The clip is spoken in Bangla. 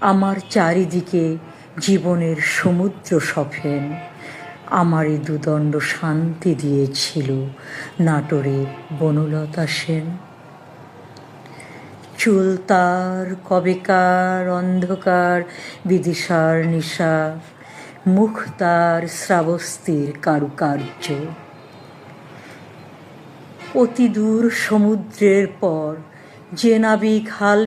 আমার চারিদিকে জীবনের সমুদ্র সফেন। আমারই দুদণ্ড শান্তি দিয়েছিল নাটোরের বনলতা সেন। চুল তার, কবেকার, অন্ধকার, বিদিশার নিশা, মুখ তার শ্রাবস্তির কারুকার্য। অতি দূর সমুদ্রের পর যে নাবিক হাল